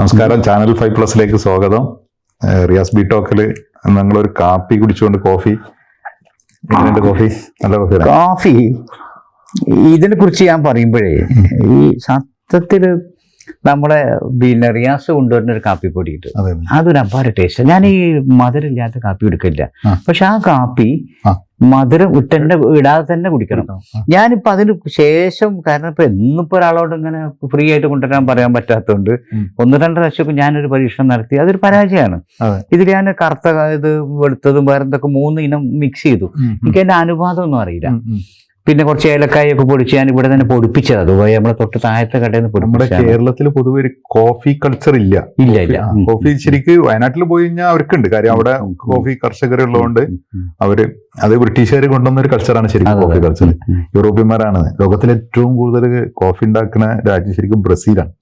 നമസ്കാരം channel five പ്ലസിലേക്ക് സ്വാഗതം. Riyas B ടോക്കിൽ ഞങ്ങളൊരു കാപ്പി കുടിച്ചുകൊണ്ട് കോഫി. എങ്ങനെയുണ്ട് കോഫി? നല്ല കോഫി കോഫി. ഇതിനെ കുറിച്ച് ഞാൻ പറയുമ്പോഴേ ഈ സത്യത്തിൽ നമ്മളെ പിന്നെ റിയാസ് കൊണ്ടുവരുന്ന ഒരു കാപ്പി പൊടി അതെ. അതൊരു അപാര ടേസ്റ്റ് ഞാൻ ഈ മധുരമില്ലാത്ത കാപ്പി എടുക്കില്ല. പക്ഷെ ആ കാപ്പി. മധുരം ഇട്ടെന്നെ ഇടാതെ തന്നെ കുടിക്കണം. ഞാനിപ്പോ അതിന് ശേഷം കാരണം ഇപ്പൊ എന്നിപ്പോ ഒരാളോട് ഇങ്ങനെ ഫ്രീ ആയിട്ട് കൊണ്ടുവരാൻ പറയാൻ പറ്റാത്തതുകൊണ്ട്. ഒന്ന് രണ്ട് പ്രാവശ്യമൊക്കെ ഞാനൊരു പരീക്ഷണം നടത്തി. അതൊരു പരാജയമാണ്. ഇതിൽ ഞാൻ കറുത്ത ഇത് വെളുത്തതും വേറെ എന്തൊക്കെ മൂന്ന് ഇനം മിക്സ് ചെയ്തു. എനിക്ക് അതിന്റെ അനുപാതം ഒന്നും അറിയില്ല. പിന്നെ കുറച്ച് ഏലക്കായൊക്കെ പൊടിച്ച് ഞാൻ ഇവിടെ തന്നെ പൊടിപ്പിച്ചത്. അതുപോലെ നമ്മളെ തൊട്ട് താഴത്തെ കടയിൽ നിന്ന് നമ്മുടെ. കേരളത്തിൽ പൊതുവെ ഒരു കോഫി കൾച്ചർ ഇല്ല. ഇല്ല ഇല്ല. കോഫി ശരിക്ക് വയനാട്ടിൽ പോയി കഴിഞ്ഞാൽ അവർക്കുണ്ട്. കാര്യം അവിടെ. കോഫി കർഷകരുള്ളതുകൊണ്ട്. അവർ അത് ബ്രിട്ടീഷുകാർ കൊണ്ടുവന്ന ഒരു കൾച്ചറാണ് ശരിക്കും കോഫി കൾച്ചർ. യൂറോപ്യന്മാരാണ്. ലോകത്തിലെ ഏറ്റവും കൂടുതൽ കോഫി ഉണ്ടാക്കുന്ന രാജ്യം ശരിക്കും ബ്രസീലാണ്.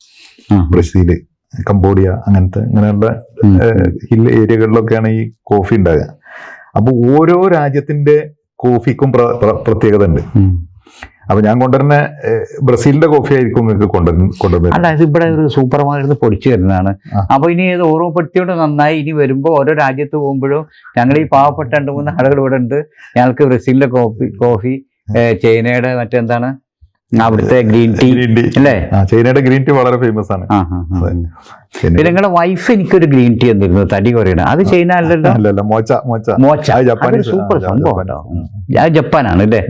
ബ്രസീൽ കംബോഡിയ അങ്ങനത്തെ ഇങ്ങനെയുള്ള ഹിൽ ഏരിയകളിലൊക്കെയാണ് ഈ കോഫി ഉണ്ടാകുക അപ്പൊ ഓരോ രാജ്യത്തിന്റെ കോഫിക്കും പ്ര- പ്ര- പ്രത്യേകത ഉണ്ട് അപ്പൊ ഞാൻ കൊണ്ടുവരുന്ന ബ്രസീലിന്റെ കോഫി ആയിരിക്കും നിങ്ങൾക്ക് കൊണ്ടുവരുന്ന കൊണ്ടുവരുന്നത്. അല്ല ഇത് ഇവിടെ ഒരു സൂപ്പർ മാർക്കറ്റ് പൊടിച്ചു വരുന്നതാണ്. അപ്പൊ ഇനി ഇത് ഓർമ്മപ്പെടുത്തിയോണ്ട് നന്നായി ഇനി വരുമ്പോൾ ഓരോ രാജ്യത്ത് പോകുമ്പോഴും ഞങ്ങൾ ഈ പാവപ്പെട്ട രണ്ട് മൂന്ന് ആളുകൾ ഇവിടെ ഉണ്ട്. ഞങ്ങൾക്ക് ബ്രസീലിന്റെ കോഫി കോഫി ചൈനയുടെ മറ്റെന്താണ്? അവിടുത്തെ ഗ്രീൻ ടീ ഗ്രീൻ ടീ. അല്ലേ? ചൈനയുടെ ഗ്രീൻ ടീ വളരെ ഫേമസ് ആണ്. പിന്നെ നിങ്ങളുടെ വൈഫ് എനിക്കൊരു ഗ്രീൻ ടീ തന്നിരുന്നു തടി കുറയണം അത് ചൈന അല്ലല്ലോ? മോച്ച മോച്ച. മോച്ച. സൂപ്പർ സംഭവം. അത് ജപ്പാനാണ് അല്ലേ?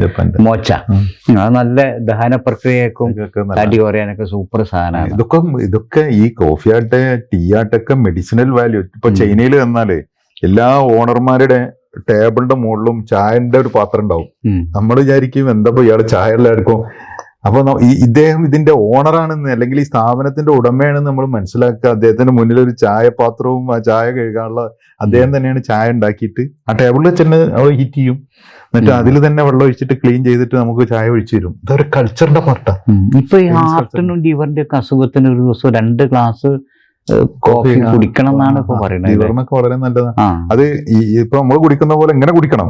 മോച്ച. അത് നല്ല ദഹന പ്രക്രിയക്കും തടി കുറയാനൊക്കെ സൂപ്പർ സാധനമാണ്. ഇതൊക്കെ ഇതൊക്കെ ഈ കോഫി ആട്ടെ ടീ ആട്ടൊക്കെ മെഡിസിനൽ വാല്യൂ ഇപ്പൊ. ചൈനയിൽ വന്നാൽ എല്ലാ ഓണർമാരുടെ ടേബിളിന്റെ മുകളിലും ചായന്റെ ഒരു പാത്രം ഉണ്ടാവും. നമ്മൾ വിചാരിക്കും എന്താ ഇയാൾ ചായ എല്ലാം എടുക്കും അപ്പൊ ഈ ഇദ്ദേഹം ഇതിന്റെ ഓണറാണെന്ന് അല്ലെങ്കിൽ ഈ സ്ഥാപനത്തിന്റെ ഉടമയാണെന്ന് നമ്മൾ മനസ്സിലാക്കുക. അദ്ദേഹത്തിന്റെ മുന്നിൽ ഒരു ചായപാത്രവും ആ ചായ കഴുകാനുള്ള അദ്ദേഹം തന്നെയാണ് ചായ ഉണ്ടാക്കിയിട്ട്. ആ ടേബിളിൽ ചെന്ന് അവൾ ഹീറ്റ് ചെയ്യും. എന്നിട്ട്. അതിൽ തന്നെ വെള്ളം ഒഴിച്ചിട്ട് ക്ലീൻ ചെയ്തിട്ട് നമുക്ക് ചായ ഒഴിച്ചു തരും. ഇതൊരു കൾച്ചറിന്റെ പാർട്ടാണ്. ഇപ്പൊ ഈ ഹാർട്ടിനും ലിവറിന്റെ ഒക്കെ അസുഖത്തിന് ഒരു ദിവസം രണ്ട് ഗ്ലാസ് കോഫി കുടിക്കണം എന്നാണ് ഇപ്പൊ പറയുന്നത് ലിവറിനൊക്കെ വളരെ നല്ലതാണ്. അത് ഇപ്പൊ നമ്മൾ കുടിക്കുന്ന പോലെ എങ്ങനെ കുടിക്കണം.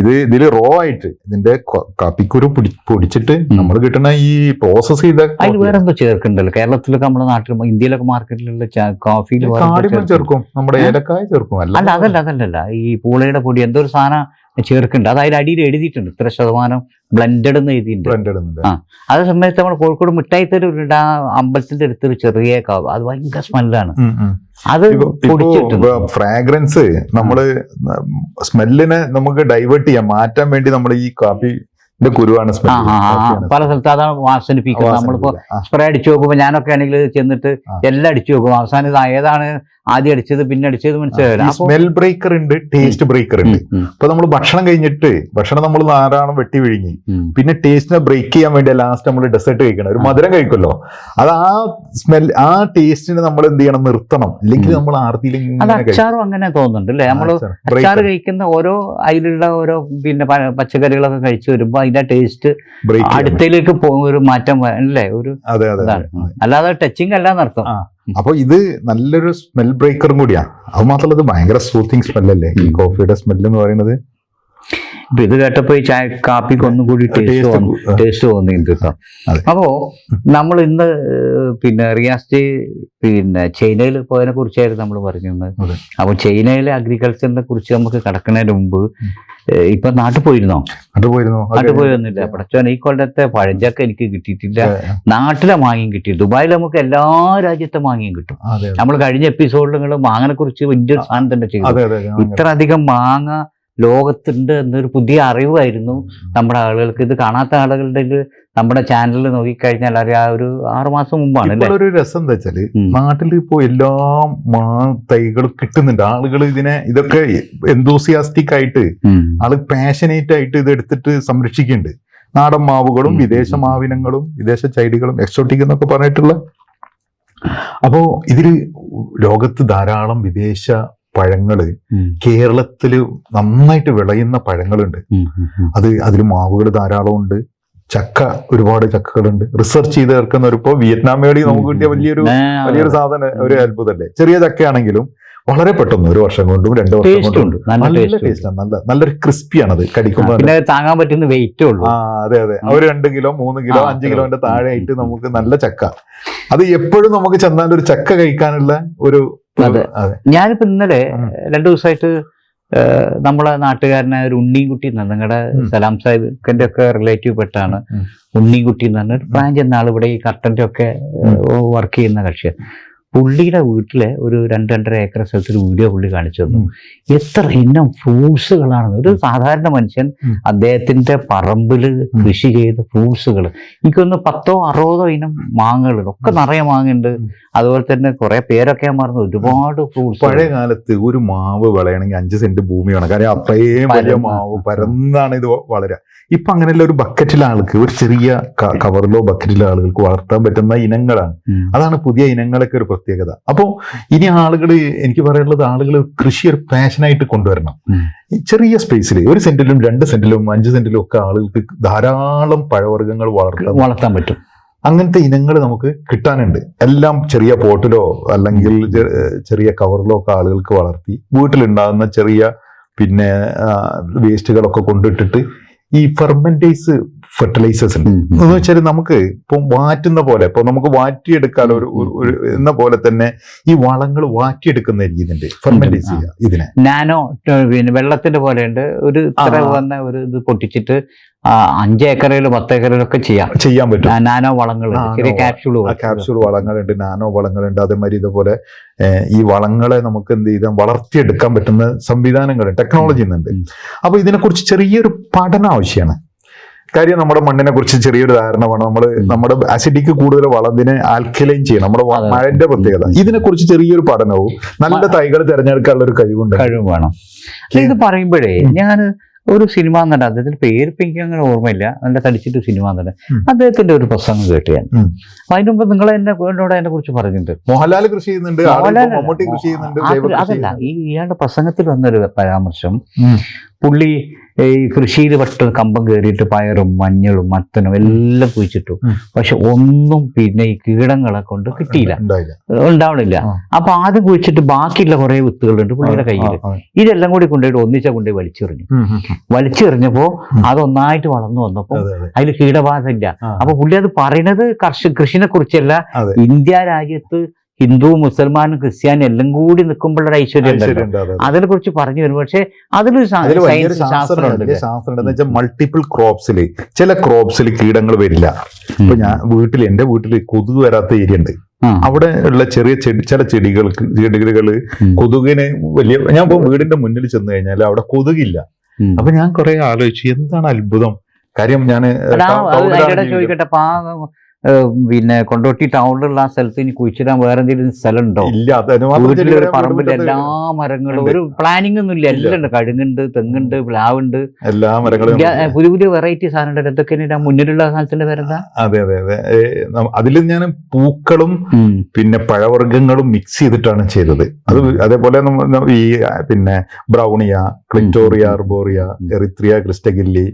ഇത് ഇതിൽ റോ ആയിട്ട് ഇതിന്റെ കാപ്പിക്കുരു പൊടിച്ചിട്ട് നമ്മൾ കിട്ടുന്ന ഈ പ്രോസസ് ചെയ്ത അതിൽ വേറെ എന്തോ ചേർക്കണ്ടല്ലോ കേരളത്തിലൊക്കെ നമ്മുടെ നാട്ടിലും ഇന്ത്യയിലൊക്കെ മാർക്കറ്റിലുള്ള കോഫിയിൽ ചേർക്കും. നമ്മുടെ ഏലക്കായ ചേർക്കും. അല്ല അതല്ല അതല്ലല്ല. ഈ പൂളയുടെ പൊടി എന്തോ ഒരു സാധനം ചേർക്കുന്നുണ്ട്. അത് അതിൽ അടിയിൽ എഴുതിയിട്ടുണ്ട്. ഇത്ര ശതമാനം ബ്ലെൻഡഡ് എന്ന് എഴുതിയിട്ടുണ്ട്. ആ. അതേ സമയത്ത് നമ്മൾ കോഴിക്കോട് മിഠായി തെരുവുണ്ട് ആ അമ്പലത്തിന്റെ അടുത്തൊരു ചെറിയ കാവ് അത് ഭയങ്കര സ്മെല്ലാണ്. അത് ഫ്രാഗ്രൻസ് നമ്മൾ സ്മെല്ലിനെ നമുക്ക് ഡൈവേർട്ട് ചെയ്യാം. മാറ്റാൻ വേണ്ടി നമ്മൾ ഈ കാപ്പി കുരുവാണ് പല സ്ഥലത്ത് അതാണ് വാസനിപ്പിക്കുന്നത്. നമ്മളിപ്പോ സ്പ്രേ അടിച്ചു നോക്കുമ്പോ ഞാനൊക്കെ ആണെങ്കിൽ ചെന്നിട്ട് എല്ലാം അടിച്ചു നോക്കും. അവസാനം ഇത് ഏതാണ് ആദ്യം അടിച്ചത് പിന്നെ അടിച്ചത് മനസ്സിലായില്ല സ്മെൽ ബ്രേക്കർ ഉണ്ട് ടേസ്റ്റ് ബ്രേക്കർ ഉണ്ട്. ഇപ്പൊ നമ്മൾ ഭക്ഷണം കഴിഞ്ഞിട്ട് ഭക്ഷണം നമ്മൾ ധാരാളം വെട്ടി വിഴുങ്ങി. പിന്നെ ടേസ്റ്റിനെ ബ്രേക്ക് ചെയ്യാൻ വേണ്ടി ലാസ്റ്റ് നമ്മൾ ഡെസേർട്ട് കഴിക്കണം. ഒരു മധുരം കഴിക്കുമല്ലോ. അത് ആ സ്മെൽ ആ ടേസ്റ്റിനെ നമ്മൾ എന്ത് ചെയ്യണം? നിർത്തണം. അല്ലെങ്കിൽ നമ്മൾ കഴിക്കും. അച്ചാറും അങ്ങനെ തോന്നുന്നുണ്ട് അല്ലേ? നമ്മൾ അച്ചാർ. കഴിക്കുന്ന ഓരോ അതിലുള്ള ഓരോ പിന്നെ പച്ചക്കറികളൊക്കെ കഴിച്ചു വരുമ്പോ അതിന്റെ ടേസ്റ്റ് അടുത്തയിലേക്ക് പോകുന്ന ഒരു മാറ്റം അല്ലേ? ഒരു അല്ലാതെ ടച്ചിങ് അല്ല എന്നർത്ഥം. ആ. അപ്പൊ ഇത് നല്ലൊരു സ്മെൽ ബ്രേക്കറും കൂടിയാണ് അത് മാത്രമല്ല ഇത് ഭയങ്കര സൂത്തിങ് സ്മെല്ലല്ലേ ഈ കോഫിയുടെ സ്മെല്ല് എന്ന് പറയുന്നത് ഇപ്പൊ ഇത് കേട്ടപ്പോ ഈ ചായ കാപ്പിക്ക് ഒന്നും കൂടി ടേസ്റ്റ് തോന്നി ടേസ്റ്റ് തോന്നിയിട്ടുണ്ട് കേട്ടോ. അപ്പോ നമ്മൾ ഇന്ന് പിന്നെ റിയാസ്റ്റ് പിന്നെ ചൈനയിൽ പോയതിനെ കുറിച്ചായിരുന്നു നമ്മൾ പറഞ്ഞിരുന്നത്. അതെ. അപ്പൊ ചൈനയിലെ അഗ്രികൾച്ചറിനെ കുറിച്ച് നമുക്ക് കടക്കുന്നതിന് മുമ്പ് ഇപ്പൊ നാട്ടിൽ പോയിരുന്നോ? നാട്ടിൽ പോയിരുന്നു. നാട്ടിൽ പോയൊന്നുമില്ല. പടച്ചോൻ ഈ കൊല്ലത്തെ പഴഞ്ചക്ക എനിക്ക് കിട്ടിയിട്ടില്ല. നാട്ടിലെ മാങ്ങയും കിട്ടി. ദുബായിൽ നമുക്ക് എല്ലാ രാജ്യത്തെ മാങ്ങയും കിട്ടും. നമ്മൾ കഴിഞ്ഞ എപ്പിസോഡിൽ നിങ്ങൾ മാങ്ങനെ കുറിച്ച് വലിയൊരു സാധനം തന്നെ ചെയ്തു. ഇത്ര അധികം മാങ്ങ ലോകത്തുണ്ട് എന്നൊരു പുതിയ അറിവായിരുന്നു നമ്മുടെ ആളുകൾക്ക്. ഇത് കാണാത്ത ആളുകളുടെ നമ്മുടെ ചാനലിൽ നോക്കിക്കഴിഞ്ഞാൽ അറിയാം ഒരു ആറുമാസം മുമ്പാണ് ഒരു രസം എന്താ വെച്ചാൽ നാട്ടിൽ ഇപ്പോൾ എല്ലാ മാ തൈകളും കിട്ടുന്നുണ്ട്. ആളുകൾ ഇതിനെ ഇതൊക്കെ എന്തൂസിയാസ്റ്റിക് ആയിട്ട് ആൾ പാഷനേറ്റ് ആയിട്ട് ഇത് എടുത്തിട്ട് സംരക്ഷിക്കുന്നുണ്ട്. നാടൻ മാവുകളും വിദേശ മാവിനങ്ങളും വിദേശ ചൈഡികളും എക്സോട്ടിക് എന്നൊക്കെ പറഞ്ഞിട്ടുള്ള. അപ്പോ ഇതിൽ ലോകത്ത് ധാരാളം വിദേശ പഴങ്ങൾ കേരളത്തിൽ കേരളത്തിൽ നന്നായിട്ട് വിളയുന്ന പഴങ്ങളുണ്ട്. അത് അതിൽ മാവുകൾ ധാരാളം ഉണ്ട് ചക്ക ഒരുപാട് ചക്കകളുണ്ട്. റിസർച്ച് ചെയ്ത് ചേർക്കുന്ന ഒരു ഇപ്പോ വിയറ്റ്നാം നമുക്ക് കിട്ടിയ വലിയൊരു വലിയൊരു സാധനം ഒരു അത്ഭുതമല്ലേ ചെറിയ ചക്കയാണെങ്കിലും വളരെ പെട്ടെന്ന് ഒരു വർഷം കൊണ്ടും രണ്ട് വർഷം കൊണ്ടും നല്ല നല്ല നല്ലൊരു ക്രിസ്പിയാണ് അത് കടിക്കുമ്പോൾ പിന്നെ താങ്ങാൻ പറ്റുന്ന വെയിറ്റേ ഉള്ളൂ. ആ അതെ അതെ. ഒരു രണ്ട് കിലോ മൂന്ന് കിലോ അഞ്ച് കിലോന്റെ. താഴെ ആയിട്ട്. നമുക്ക് നല്ല ചക്ക. അത് എപ്പോഴും നമുക്ക് ചെന്നാൽ ഒരു ചക്ക കഴിക്കാനുള്ള ഒരു അതെ. ഞാനിപ്പോ ഇന്നലെ. രണ്ടു ദിവസമായിട്ട് നമ്മളെ നാട്ടുകാരനായ ഒരു ഉണ്ണിക്കുട്ടി എന്ന് നിങ്ങളുടെ. സലാം സാഹിബിന്റെ ഒക്കെ റിലേറ്റീവ് പെട്ടാണ്. ഉണ്ണിക്കുട്ടി എന്ന് പറഞ്ഞ ഒരു പ്രായം ചെന്ന ആൾ ഇവിടെ ഈ കർട്ടന്റെ ഒക്കെ വർക്ക് ചെയ്യുന്ന കക്ഷിയാണ്. പുള്ളിയുടെ വീട്ടിലെ ഒരു രണ്ട് രണ്ടര ഏക്കർ സ്ഥലത്ത് ഒരു വീഡിയോ പുള്ളി കാണിച്ചു തന്നു. എത്ര ഇനം ഫ്രൂട്ട്സുകളാണ്. ഒരു സാധാരണ മനുഷ്യൻ അദ്ദേഹത്തിന്റെ പറമ്പിൽ കൃഷി ചെയ്ത ഫ്രൂട്ട്സുകൾ എനിക്കൊന്ന് പത്തോ അറുപതോ ഇനം മാങ്ങകളുണ്ട് ഒക്കെ നിറയെ മാങ്ങുണ്ട് അതുപോലെ തന്നെ കുറെ പേരൊക്കെ മറന്നു. ഒരുപാട് ഫ്രൂട്ട്സ്. പഴയ കാലത്ത് ഒരു മാവ് വിളയണമെങ്കിൽ അഞ്ച് സെന്റ് ഭൂമി വേണം കാര്യം അത്രയും വലിയ മാവ് പരന്നാണ് ഇത് വളരുക ഇപ്പൊ അങ്ങനെയുള്ള ഒരു ബക്കറ്റിലെ ആൾക്ക് ഒരു ചെറിയ കവറിലോ ബക്കറ്റിലോ ആളുകൾക്ക് വളർത്താൻ പറ്റുന്ന ഇനങ്ങളാണ്. അതാണ് പുതിയ ഇനങ്ങളൊക്കെ ഒരു പ്രത്യേകത. അപ്പോൾ ഇനി ആളുകൾ എനിക്ക് പറയാനുള്ളത് ആളുകൾ കൃഷി ഒരു പാഷനായിട്ട് കൊണ്ടുവരണം ചെറിയ സ്പേസിൽ ഒരു സെന്റിലും രണ്ട് സെന്റിലും അഞ്ച് സെന്റിലും ഒക്കെ ആളുകൾക്ക് ധാരാളം പഴവർഗങ്ങൾ വളർത്താൻ വളർത്താൻ പറ്റും. അങ്ങനത്തെ ഇനങ്ങൾ നമുക്ക് കിട്ടാനുണ്ട്. എല്ലാം ചെറിയ പോട്ടിലോ അല്ലെങ്കിൽ ചെറിയ കവറിലോ ഒക്കെ ആളുകൾക്ക് വളർത്തി വീട്ടിലുണ്ടാകുന്ന ചെറിയ പിന്നെ വേസ്റ്റുകളൊക്കെ കൊണ്ടിട്ടിട്ട് ഈ ഫെർമെന്റൈസ് ഫെർട്ടിലൈസേഴ്സ് ഉണ്ട്. എന്ന് വെച്ചാൽ നമുക്ക് ഇപ്പം വാറ്റുന്ന പോലെ ഇപ്പൊ നമുക്ക് വാറ്റിയെടുക്കാൻ ഒരു എന്ന പോലെ തന്നെ ഈ വളങ്ങൾ വാറ്റിയെടുക്കുന്ന രീതിയുണ്ട് ഫെർമെന്റൈസ് ചെയ്യുക ഇതിനെ. നാനോ പിന്നെ വെള്ളത്തിന്റെ പോലെയുണ്ട്. ഒരു ഇത്ര വന്ന ഒരു ഇത് പൊട്ടിച്ചിട്ട് അഞ്ച് ഏക്കറിലും പത്ത് ഏക്കറിലൊക്കെ ചെയ്യാം. ചെയ്യാൻ പറ്റും. നാനോ വളങ്ങൾ ചെറിയ ക്യാപ്സ്യൂൾ വളങ്ങളുണ്ട് നാനോ വളങ്ങളുണ്ട്. അതേമാതിരി ഇതുപോലെ ഈ വളങ്ങളെ നമുക്ക് എന്ത് ചെയ്താൽ വളർത്തിയെടുക്കാൻ പറ്റുന്ന സംവിധാനങ്ങൾ ടെക്നോളജി ഉണ്ട്. അപ്പൊ ഇതിനെക്കുറിച്ച് ചെറിയൊരു പഠനം ആവശ്യമാണ്. കാര്യം നമ്മുടെ മണ്ണിനെ കുറിച്ച് ചെറിയൊരു ധാരണ വേണം. നമ്മൾ നമ്മുടെ അസിഡിക്ക് കൂടുതൽ വളത്തിനെ ആൽക്കലൈൻ ചെയ്യണം. നമ്മുടെ മഴന്റെ പ്രത്യേകത. ഇതിനെക്കുറിച്ച് ചെറിയൊരു പഠനവും നല്ല തൈകൾ തിരഞ്ഞെടുക്കാനുള്ള ഒരു കഴിവുണ്ട്. കഴിവ് വേണം. ഇത് പറയുമ്പോഴേ ഞാൻ ഒരു സിനിമ നടൻ അദ്ദേഹത്തിന്റെ പേര് ഇപ്പൊ എനിക്ക് അങ്ങനെ ഓർമ്മയില്ല നല്ല തടിച്ചിട്ട് സിനിമ നടൻ ഉം. അദ്ദേഹത്തിന്റെ ഒരു പ്രസംഗം കേട്ട് ഞാൻ. അപ്പൊ അതിന് മുമ്പ് നിങ്ങൾ എന്നെ എന്നോട് അതിനെ കുറിച്ച് പറഞ്ഞിട്ടുണ്ട് മോഹൻലാൽ കൃഷി ചെയ്യുന്നുണ്ട് മമ്മൂട്ടി കൃഷി ചെയ്യുന്നുണ്ട് അതല്ല. ഈ ഇയാളുടെ പ്രസംഗത്തിൽ വന്നൊരു പരാമർശം പുള്ളി ഈ കൃഷിയിൽ പെട്ടെന്ന് കമ്പം കയറിയിട്ട് പയറും മഞ്ഞളും മത്തനും എല്ലാം കുഴിച്ചിട്ടു. പക്ഷെ ഒന്നും പിന്നെ ഈ കീടങ്ങളെ കൊണ്ട് കിട്ടിയില്ല ഉണ്ടാവണില്ല. അപ്പൊ ആദ്യം കുഴിച്ചിട്ട് ബാക്കിയുള്ള കുറെ വിത്തുകളുണ്ട് പുള്ളിയുടെ കയ്യിൽ. ഇതെല്ലാം കൂടി കൊണ്ടുപോയിട്ട് ഒന്നിച്ച കൊണ്ടുപോയി വലിച്ചെറിഞ്ഞു. വലിച്ചെറിഞ്ഞപ്പോ. അതൊന്നായിട്ട് വളർന്നു വന്നപ്പോ അതെ അതെ അതിൽ കീടബാധ ഇല്ല. അപ്പൊ പുള്ളി അത് പറയുന്നത് കർഷ കൃഷിനെ കുറിച്ചല്ല ഇന്ത്യ രാജ്യത്ത് ഹിന്ദു മുസൽമാൻ ക്രിസ്ത്യാനി എല്ലാം കൂടി നിൽക്കുമ്പോഴൊരു ഐശ്വര്യം. അതിനെ കുറിച്ച് പറഞ്ഞു വരും പക്ഷെ അതിലൊരു ശാസ്ത്രമുണ്ട് മൾട്ടിപ്പിൾ ക്രോപ്സിൽ ചില ക്രോപ്സിൽ കീടങ്ങൾ വരില്ല. ഇപ്പൊ ഞാൻ വീട്ടിൽ എന്റെ വീട്ടിൽ കൊതുക് വരാത്ത ഏരിയ ഉണ്ട്. അവിടെ ഉള്ള ചെറിയ ചെടി ചില ചെടികൾക്ക് ചെടികൾ കൊതുകിന് വലിയ ഞാൻ ഇപ്പൊ വീടിന്റെ മുന്നിൽ ചെന്ന് കഴിഞ്ഞാൽ അവിടെ കൊതുകില്ല. അപ്പൊ ഞാൻ കുറെ ആലോചിച്ചു എന്താണ് അത്ഭുതം? കാര്യം ഞാൻ ചോദിക്കട്ടെ പിന്നെ കൊണ്ടോട്ടി ടൗണിലുള്ള ആ സ്ഥലത്ത് ഇനി കുഴിച്ചിടാൻ വേറെ എന്തെങ്കിലും സ്ഥലം ഉണ്ടോ ഇല്ല അത് അതിനുമാത്രം വീട്ടിലെ ഒരു ചെടികളെ പറമ്പിൽ എല്ലാ മരങ്ങളും ഒരു പ്ലാനിങ് ഒന്നും ഇല്ല. എല്ലാം ഉണ്ട്. കഴുങ്ങുണ്ട് തെങ്ങുണ്ട് പ്ലാവുണ്ട്. എല്ലാ മരങ്ങളും പുതിയ പുതിയ വെറൈറ്റി സാധനം എന്തൊക്കെയാണ് മുന്നിലുള്ള സാധനത്തിന്റെ പേരെന്താ? അതെ അതെ അതെ. അതിൽ ഞാൻ പൂക്കളും പിന്നെ പഴവർഗങ്ങളും മിക്സ് ചെയ്തിട്ടാണ് ചെയ്തത്. അത് അതേപോലെ ഈ പിന്നെ ബ്രൗണിയ ക്ലിറ്റോറിയ. അർബോറിയ എറിത്രിയ ക്രിസ്റ്റഗില്ലി.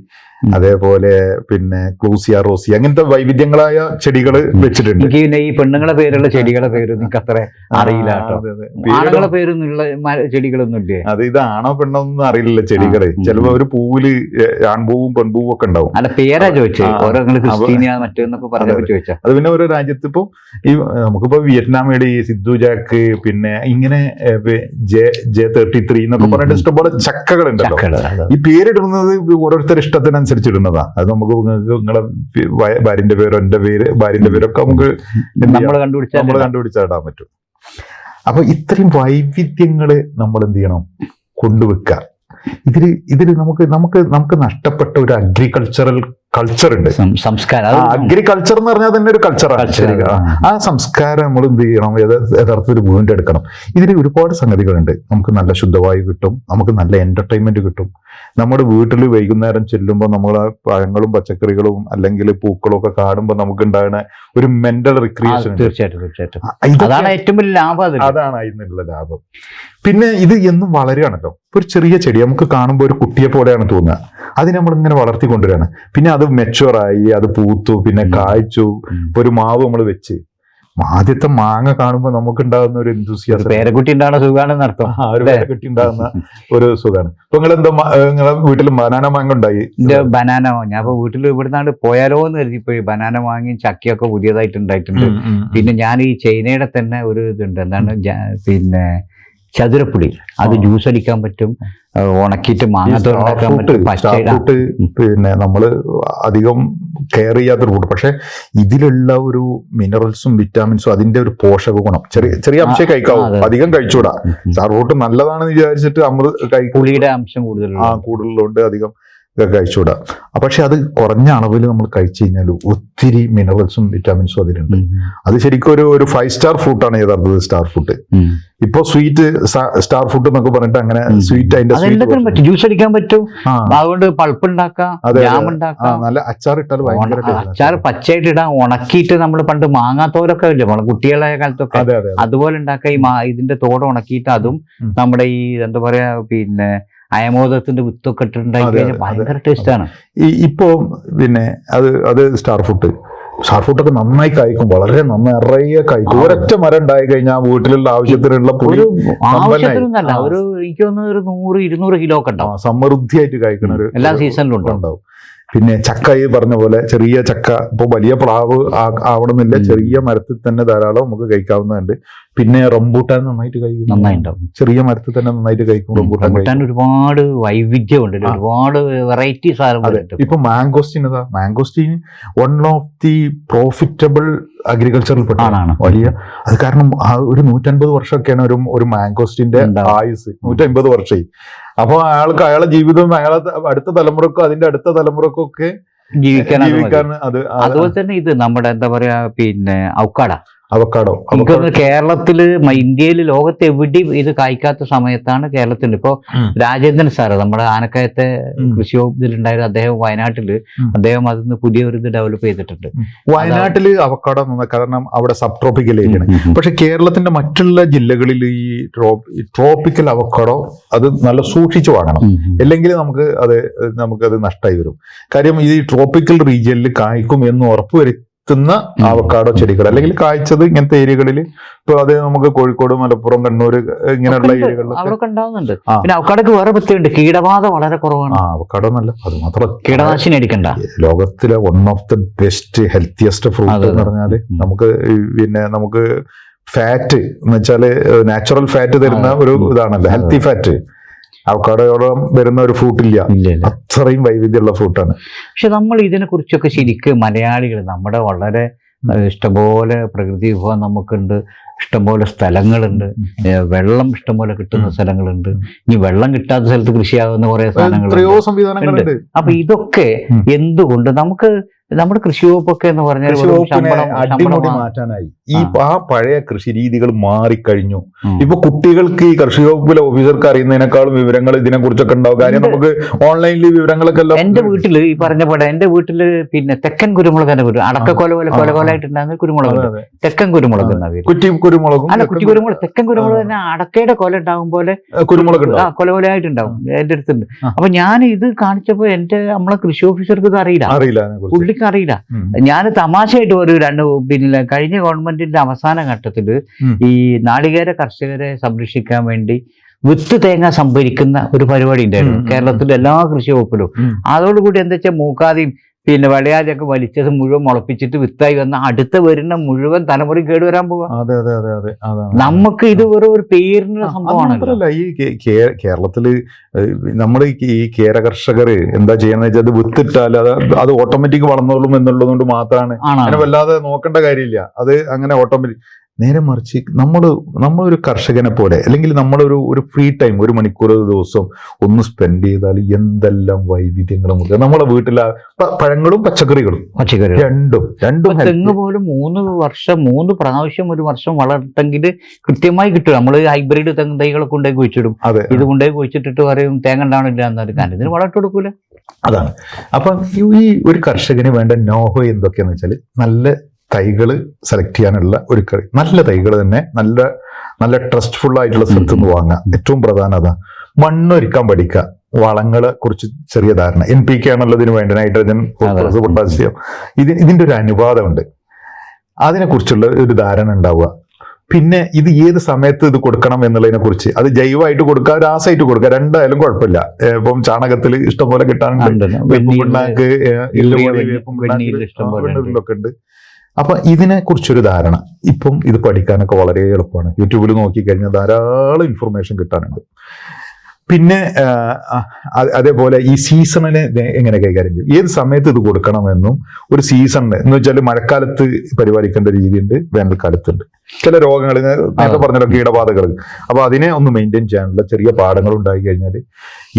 അതേപോലെ പിന്നെ ക്ലൂസിയ റോസി അങ്ങനത്തെ വൈവിധ്യങ്ങളായ ചെടികൾ വെച്ചിട്ടുണ്ട്. എനിക്ക് പിന്നെ ഈ പെണ്ണുങ്ങളെ പേരുള്ള ചെടികളെ പേര് നിങ്ങൾക്ക് അത്ര അറിയില്ല ആണുങ്ങളെ പേരൊന്നുള്ള ചെടികളൊന്നും ഇല്ലേ അത് ഇത് ആണോ പെണ്ണോ ഒന്നും അറിയില്ല ചെടികൾ. ചിലപ്പോ ഒരു പൂവിൽ ആൺപൂവും പെൺപൂവും ഒക്കെ ഉണ്ടാവും. അല്ല പേരാ ചോദിച്ചോ. ആ, ഓരോ നിങ്ങൾ അപ്പൊ- ക്രിസ്റ്റീനിയ മറ്റേന്നൊക്കെ പറഞ്ഞപ്പോ അത്. പിന്നെ ഓരോ രാജ്യത്ത് ഇപ്പൊ ഈ നമുക്കിപ്പോ വിയറ്റ്നാമിയുടെ ഈ സിദ്ധു ജാക്ക് പിന്നെ ഇങ്ങനെ ജെ ജെ തേർട്ടി ത്രീ എന്നൊക്കെ പറഞ്ഞിട്ട് ഇഷ്ടംപോലെ ചക്കകളുണ്ടല്ലോ. ഈ പേരിടുന്നത് ഓരോരുത്തർ ഇഷ്ടത്തിനനുസരിച്ച് ഇടുന്നതാ അത് നമുക്ക് നിങ്ങളെ ഭാര്യന്റെ പേരോ എന്റെ പേര് ഭാര്യന്റെ പേരൊക്കെ നമുക്ക് നമ്മൾ കണ്ടുപിടിച്ചാടാൻ പറ്റും. അപ്പൊ ഇത്രയും വൈവിധ്യങ്ങൾ നമ്മൾ എന്ത് ചെയ്യണം? കൊണ്ടുവെക്കുക ഇതിൽ ഇതിൽ നമുക്ക് നമുക്ക് നമുക്ക് നഷ്ടപ്പെട്ട ഒരു അഗ്രികൾച്ചറൽ കൾച്ചർ ഉണ്ട്. സംസ്കാരം. അഗ്രികൾച്ചർ എന്ന് പറഞ്ഞാൽ തന്നെ ഒരു കൾച്ചറാണ്. ആ. സംസ്കാരം നമ്മൾ എന്ത് ചെയ്യണം? യഥ- യഥാർത്ഥത്തിൽ വീണ്ടെടുക്കണം ഇതിന് ഒരുപാട് സംഗതികളുണ്ട്. നമുക്ക് നല്ല ശുദ്ധവായു കിട്ടും. നമുക്ക് നല്ല എന്റർടൈൻമെന്റ് കിട്ടും. നമ്മുടെ വീട്ടിൽ വൈകുന്നേരം ചെല്ലുമ്പോൾ നമ്മൾ ആ പഴങ്ങളും പച്ചക്കറികളും അല്ലെങ്കിൽ പൂക്കളും ഒക്കെ കാണുമ്പോൾ നമുക്ക് ഉണ്ടാകുന്ന ഒരു മെന്റൽ റിക്രിയേഷൻ തീർച്ചയായിട്ടും തീർച്ചയായിട്ടും. അതാണ് ഏറ്റവും വലിയ ലാഭം അതാണ് അതിനുള്ള ലാഭം. പിന്നെ ഇത് എന്നും വളരുകയാണല്ലോ. ഒരു ചെറിയ ചെടി നമുക്ക് കാണുമ്പോൾ ഒരു കുട്ടിയെ പോലെയാണ് തോന്നുക. അതിനെ നമ്മൾ ഇങ്ങനെ വളർത്തിക്കൊണ്ടുവരികയാണ് പിന്നെ അത് മെച്ചുവറായി അത് പൂത്തു പിന്നെ. കായ്ച്ചു ഒരു മാവ് നമ്മൾ വെച്ച്. ആദ്യത്തെ മാങ്ങ കാണുമ്പോൾ നമുക്ക് ഉണ്ടാകുന്ന ഒരു എന്തുസിയാസം പേരക്കുട്ടി ഉണ്ടാകുന്ന സുഖാണെന്ന് അർത്ഥം. ആ ഒരു പേരക്കുട്ടി ഉണ്ടാകുന്ന ഒരു സുഖമാണ് ഇപ്പൊ നിങ്ങൾ എന്താ നിങ്ങളെ വീട്ടിൽ ബനാന മാങ്ങ ഉണ്ടായി എന്റെ ബനാന ഞാൻ ഇപ്പൊ വീട്ടിൽ ഇവിടുന്നാണ്ട് പോയാലോ എന്ന് കരുതി പോയി ബനാന മാങ്ങയും ചക്കയൊക്കെ പുതിയതായിട്ട് ഉണ്ടായിട്ടുണ്ട്. പിന്നെ ഞാൻ ഈ ചൈനയുടെ തന്നെ ഒരു ഇതുണ്ട്. എന്താണ് പിന്നെ ചതുരപ്പുളി അത് ജ്യൂസ് അടിക്കാൻ പറ്റും ഉണക്കിയിട്ട് ഈ മാങ്ങ സ്റ്റാർ ഉണ്ടാക്കാൻ ഫ്രൂട്ട്, പറ്റും പിന്നെ നമ്മൾ അധികം കെയർ ചെയ്യാത്തൊരു ഫുഡ് പക്ഷെ ഇതിലുള്ള ഒരു മിനറൽസും വിറ്റാമിൻസും അതിന്റെ ഒരു പോഷക ഗുണം. ചെറിയ ചെറിയ അംശം കഴിക്കാവും. അധികം കഴിച്ചൂടാ. സ്റ്റാർ ഫ്രൂട്ട് നല്ലതാണെന്ന് വിചാരിച്ചിട്ട് നമ്മൾ പുളിയുടെ അംശം കൂടുതലുണ്ട് അധികം ഇതൊക്കെ കഴിച്ചുകൂടാ. പക്ഷെ അത് കുറഞ്ഞ അളവിൽ നമ്മൾ കഴിച്ചു കഴിഞ്ഞാൽ ഒത്തിരി മിനറൽസും വിറ്റാമിൻസും അതിലുണ്ട്. അത് ശരിക്കും ഒരു ഒരു ഫൈവ് സ്റ്റാർ ഫുഡാണ് യഥാർത്ഥത്തിൽ സ്റ്റാർ ഫുഡ്. ഇപ്പൊ സ്വീറ്റ് സ്റ്റാർ ഫുഡ് എന്നൊക്കെ പറഞ്ഞിട്ട് അങ്ങനെ. സ്വീറ്റ് അതിന്റെ ജ്യൂസ് അടിക്കാൻ പറ്റും? അതുകൊണ്ട് പൾപ്പ് ഉണ്ടാക്കാം നല്ല അച്ചാർ ഇട്ടാൽ ഭയങ്കര. അച്ചാർ പച്ചയായിട്ട് ഇടാം ഉണക്കിയിട്ട് നമ്മൾ പണ്ട് മാങ്ങാത്തോരൊക്കെ ഇല്ലേ? നമ്മളെ കുട്ടികളെ കാലത്തൊക്കെ അതെ അതെ അതുപോലെ ഉണ്ടാക്കുക ഈ ഇതിന്റെ തോട് ഉണക്കിയിട്ട് അതും നമ്മുടെ ഈ എന്താ പറയാ പിന്നെ അയമോദത്തിന്റെ വിത്തൊക്കെ ഇട്ടിട്ടുണ്ടാക്കി അതെ, കഴിഞ്ഞാൽ ഭയങ്കര ടേസ്റ്റ് ആണ്. ഈ ഇപ്പോ പിന്നെ അത് അത് സ്റ്റാർ ഫുഡ് സ്റ്റാർ ഫുഡ് ഒക്കെ നന്നായി കായ്ക്കും വളരെ നന്നായി കായ്ക്കും. ഒരൊറ്റ മരം ഉണ്ടായി കഴിഞ്ഞാൽ വീട്ടിലുള്ള ആവശ്യത്തിനുള്ള ഒരു. ആവശ്യത്തിനൊന്നല്ല ഒരു എനിക്ക് ഒരു നൂറ് ഇരുന്നൂറ് കിലോ ഒക്കെ ഉണ്ടാവും. സമൃദ്ധിയായിട്ട് കായ്ക്കണ ഒരു എല്ലാ സീസണിലും ഉണ്ടാവും. പിന്നെ ചക്ക ഈ പറഞ്ഞ പോലെ ചെറിയ ചക്ക ഇപ്പൊ വലിയ പ്ലാവ് ആവണമെന്നില്ല. ചെറിയ മരത്തിൽ തന്നെ ധാരാളം നമുക്ക് കഴിക്കാവുന്നതുണ്ട്. പിന്നെ റംബൂട്ടാൻ നന്നായിട്ട് കഴിക്കും. നന്നായിട്ടുണ്ടാവും ചെറിയ മരത്തിൽ തന്നെ നന്നായിട്ട് കഴിക്കും റംബൂട്ടാൻ റംബുട്ടാൻ ഒരുപാട് വൈവിധ്യമുണ്ട് ഒരുപാട് വെറൈറ്റി അതെ. സാധനങ്ങളുണ്ട് ഇപ്പൊ മാംഗോസ്റ്റീൻ ഇതാ. Mangosteen one of the profitable അഗ്രികൾച്ചറിൽ പെട്ടതാണ് വലിയ അത് കാരണം ആ ഒരു നൂറ്റൻപത് വർഷമൊക്കെയാണ് ഒരു ഒരു മാംഗോസ്റ്റിന്റെ. ആയുസ്. നൂറ്റമ്പത് വർഷമായി. അപ്പൊ അയാൾക്ക് അയാളെ ജീവിതവും അയാളെ അടുത്ത തലമുറക്കും അതിന്റെ അടുത്ത തലമുറക്കും ഒക്കെ ജീവിക്കാൻ അത് അതുപോലെ തന്നെ ഇത് നമ്മുടെ എന്താ പറയാ പിന്നെ ഔക്കാട അവക്കാടോ കേരളത്തിൽ ഇന്ത്യയിൽ ലോകത്ത് എവിടെയും ഇത് കായ്ക്കാത്ത സമയത്താണ് കേരളത്തിൽ ഇപ്പോ രാജേന്ദ്രൻ സാറ് നമ്മുടെ ആനക്കയത്തെ. കൃഷി വകുപ്പിലുണ്ടായിരുന്ന അദ്ദേഹം വയനാട്ടിൽ അദ്ദേഹം അതിന് പുതിയൊരു ഇത് ഡെവലപ്പ് ചെയ്തിട്ടുണ്ട്. വയനാട്ടിൽ അവക്കാടോ കാരണം അവിടെ സബ് ട്രോപ്പിക്കൽ ഏരിയയാണ് പക്ഷെ കേരളത്തിന്റെ മറ്റുള്ള ജില്ലകളിൽ ഈ ട്രോപ്പിക്കൽ അവക്കാടോ അത് നല്ല സൂക്ഷിച്ചു വാങ്ങണം. അല്ലെങ്കിൽ നമുക്ക് അത് നമുക്കത് നഷ്ടമായി വരും. കാര്യം ഈ ട്രോപ്പിക്കൽ റീജിയനിൽ കായ്ക്കും എന്ന് ഉറപ്പുവരുത്തുന്ന ഉം. അവക്കാടോ ചെടികൾ അല്ലെങ്കിൽ കായ്ച്ചത് ഇങ്ങനത്തെ ഏരിയകളിൽ ഇപ്പൊ അത് നമുക്ക് കോഴിക്കോട് മലപ്പുറം കണ്ണൂർ ഇങ്ങനെയുള്ള ഉണ്ടാവുന്നുണ്ട്. പിന്നെ അവക്കാടക്ക് വേറെ പ്രത്യേകമുണ്ട് കീടബാധ വളരെ കുറവാണ്. ആ അവക്കാടോ നല്ല അത് മാത്രം കീടനാശിനി അടിക്കണ്ട. ലോകത്തിലെ one of the best healthiest fruit എന്ന്. പറഞ്ഞാൽ നമുക്ക് പിന്നെ നമുക്ക് ഫാറ്റ് എന്ന് വെച്ചാൽ നാച്ചുറൽ ഫാറ്റ് തരുന്ന ഒരു. ഇതാണല്ലോ. ഹെൽത്തി ഫാറ്റ് അവക്കാടോയോളം വരുന്ന ഒരു ഫ്രൂട്ട് ഇല്ല അത്രയും വൈവിധ്യമുള്ള ഫ്രൂട്ടാണ്. പക്ഷെ നമ്മൾ ഇതിനെ കുറിച്ചൊക്കെ ശരിക്കും മലയാളികൾ നമ്മുടെ വളരെ ഇഷ്ടംപോലെ പ്രകൃതി വിഭവം നമുക്കുണ്ട്. ഇഷ്ടംപോലെ സ്ഥലങ്ങളുണ്ട്. വെള്ളം ഇഷ്ടംപോലെ കിട്ടുന്ന സ്ഥലങ്ങളുണ്ട്. ഇനി വെള്ളം കിട്ടാത്ത സ്ഥലത്ത് കൃഷിയാകുന്ന കുറെ സ്ഥലങ്ങളുണ്ട്. സാധനങ്ങളുണ്ട് അപ്പൊ ഇതൊക്കെ. എന്തുകൊണ്ട് നമുക്ക് നമ്മുടെ കൃഷി വകുപ്പൊക്കെ എന്ന് പറഞ്ഞാൽ അടിമുടി മാറ്റാനായി. ഈ ആ. പഴയ കൃഷി രീതികൾ മാറിക്കഴിഞ്ഞു. ഇപ്പൊ കുട്ടികൾക്ക് ഈ കൃഷി വകുപ്പിലെ ഓഫീസർക്ക് അറിയുന്നതിനേക്കാളും വിവരങ്ങൾ ഇതിനെ കുറിച്ചൊക്കെ ഉണ്ടാവും കാര്യം നമുക്ക് ഓൺലൈനിൽ വിവരങ്ങളൊക്കെ എന്റെ വീട്ടിൽ ഈ പറഞ്ഞ പോലെ എന്റെ വീട്ടിൽ പിന്നെ തെക്കൻ കുരുമുളക് എന്റെ വീട്ടിൽ അടക്ക കൊല പോലെ കൊല. കൊലായിട്ടുണ്ടാകുന്ന കുരുമുളക്. തെക്കൻ കുരുമുളക് കുറ്റി കുരുമുളകും അല്ല കുറ്റി കുരുമുളക് തെക്കൻ കുരുമുളക് തന്നെ അടക്കയുടെ കൊല ഉണ്ടാകും പോലെ കുരുമുളക് കൊല കൊലയായിട്ടുണ്ടാവും എന്റെ അടുത്തുണ്ട്. അപ്പൊ ഞാൻ ഇത് കാണിച്ചപ്പോ എന്റെ നമ്മളെ കൃഷി ഓഫീസർക്ക് ഇത് അറിയില്ല. അറിയില്ല അതിനെക്കുറിച്ച്. പുള്ളിക്ക് അറിയില്ല ഞാൻ തമാശയായിട്ട് ഒരു രണ്ട് പിന്നെ കഴിഞ്ഞ ഗവൺമെന്റിന്റെ അവസാന ഘട്ടത്തിൽ ഈ നാളികേര കർഷകരെ സംരക്ഷിക്കാൻ വേണ്ടി വിത്ത് തേങ്ങ സംഭരിക്കുന്ന ഒരു പരിപാടി ഉണ്ടായിരുന്നു. കേരളത്തിലെ എല്ലാ കൃഷി വകുപ്പിലും അതോടുകൂടി എന്താ വെച്ചാൽ മൂക്കാതെയും പിന്നെ വെളയാജൊക്കെ വലിച്ചത് മുഴുവൻ മുളപ്പിച്ചിട്ട് വിത്തായി വന്ന അടുത്ത വരുന്ന മുഴുവൻ തലമുറ കേടുവരാൻ പോവാ. നമുക്ക് ഇത് വെറും ഒരു പേരിന് ഈ കേരളത്തിൽ നമ്മൾ ഈ കേര കർഷകർ എന്താ ചെയ്യുന്നത് വെച്ചാൽ അത് വിത്തിട്ടാൽ അത് അത് ഓട്ടോമാറ്റിക് വളർന്നോളും എന്നുള്ളത് കൊണ്ട് മാത്രമാണ് അങ്ങനെ വല്ലാതെ നോക്കേണ്ട കാര്യമില്ല. അത് അങ്ങനെ ഓട്ടോമാറ്റിക് നേരെ മറിച്ച് നമ്മൾ നമ്മളൊരു കർഷകനെ പോലെ അല്ലെങ്കിൽ നമ്മളൊരു ഒരു ഫ്രീ ടൈം ഒരു മണിക്കൂർ ദിവസം ഒന്ന് സ്പെൻഡ് ചെയ്താൽ എന്തെല്ലാം വൈവിധ്യങ്ങൾ നമുക്ക് നമ്മളെ വീട്ടിലെ പഴങ്ങളും പച്ചക്കറികളും പച്ചക്കറി രണ്ടും രണ്ടും തെങ്ങ് പോലും മൂന്ന് വർഷം മൂന്ന് പ്രാവശ്യം ഒരു വർഷം വളർത്തെങ്കിൽ കൃത്യമായി കിട്ടും. നമ്മൾ ഹൈബ്രിഡ് തെങ്ങ് തൈകളൊക്കെ കൊണ്ടുപോയി കുഴിച്ചിടും അതെ ഇത് കൊണ്ടുപോയി കുഴിച്ചിട്ടിട്ട് പറയും തേങ്ങ ഉണ്ടാവണില്ല എന്നൊരു കാരണം ഇതിന് വളർത്തി കൊടുക്കൂല. അതാണ്. അപ്പം ഈ- ഈ ഒരു കർഷകന് വേണ്ട നോഹോ എന്തൊക്കെയാന്ന് വെച്ചാൽ നല്ല തൈകൾ സെലക്ട് ചെയ്യാനുള്ള ഒരു കഴി നല്ല തൈകൾ തന്നെ നല്ല നല്ല ട്രസ്റ്റ്ഫുൾ ആയിട്ടുള്ള സ്ഥലത്ത് നിന്ന് വാങ്ങുക ഏറ്റവും പ്രധാനം അതാ. മണ്ണൊരുക്കാൻ പഠിക്കുക വളങ്ങളെ കുറിച്ച് ചെറിയ ധാരണ. എൻ പി കെ ആണല്ലോ ഇതിന് വേണ്ട നൈട്രജൻ ഫോസ്ഫറസ് പൊട്ടാസ്യം ഇത് ഇതിന്റെ ഒരു അനുപാതമുണ്ട് അതിനെക്കുറിച്ചുള്ള ഒരു ധാരണ ഉണ്ടാവുക. പിന്നെ ഇത് ഏത് സമയത്ത് ഇത് കൊടുക്കണം എന്നുള്ളതിനെ കുറിച്ച്. അത് ജൈവമായിട്ട് കൊടുക്കുക രാസമായിട്ട് കൊടുക്കുക രണ്ടായാലും കുഴപ്പമില്ല. ഇപ്പം ചാണകത്തിൽ ഇഷ്ടംപോലെ കിട്ടാനുണ്ട്. ഇഷ്ടം പോലെ ഉണ്ട്. ഇതിനെക്കുറിച്ചൊരു അപ്പൊ ഇതിനെ കുറിച്ചൊരു ധാരണ. ഇപ്പം ഇത് പഠിക്കാനൊക്കെ വളരെ എളുപ്പമാണ്. യൂട്യൂബിൽ നോക്കിക്കഴിഞ്ഞാൽ ധാരാളം ഇൻഫർമേഷൻ കിട്ടാനുണ്ട്. പിന്നെ അതേപോലെ ഈ സീസണിനെ എങ്ങനെ കൈകാര്യം ചെയ്യും? ഏത് സമയത്ത് ഇത് കൊടുക്കണമെന്നും ഒരു സീസണിന് എന്ന് വെച്ചാൽ മഴക്കാലത്ത് പരിപാലിക്കേണ്ട രീതിയുണ്ട് വേനൽക്കാലത്തുണ്ട്. ചില രോഗങ്ങൾ നേരത്തെ പറഞ്ഞല്ലോ കീടബാധകൾ അപ്പൊ അതിനെ ഒന്ന് മെയിന്റെയിൻ ചെയ്യാനുള്ള ചെറിയ പാടങ്ങൾ ഉണ്ടായി കഴിഞ്ഞാൽ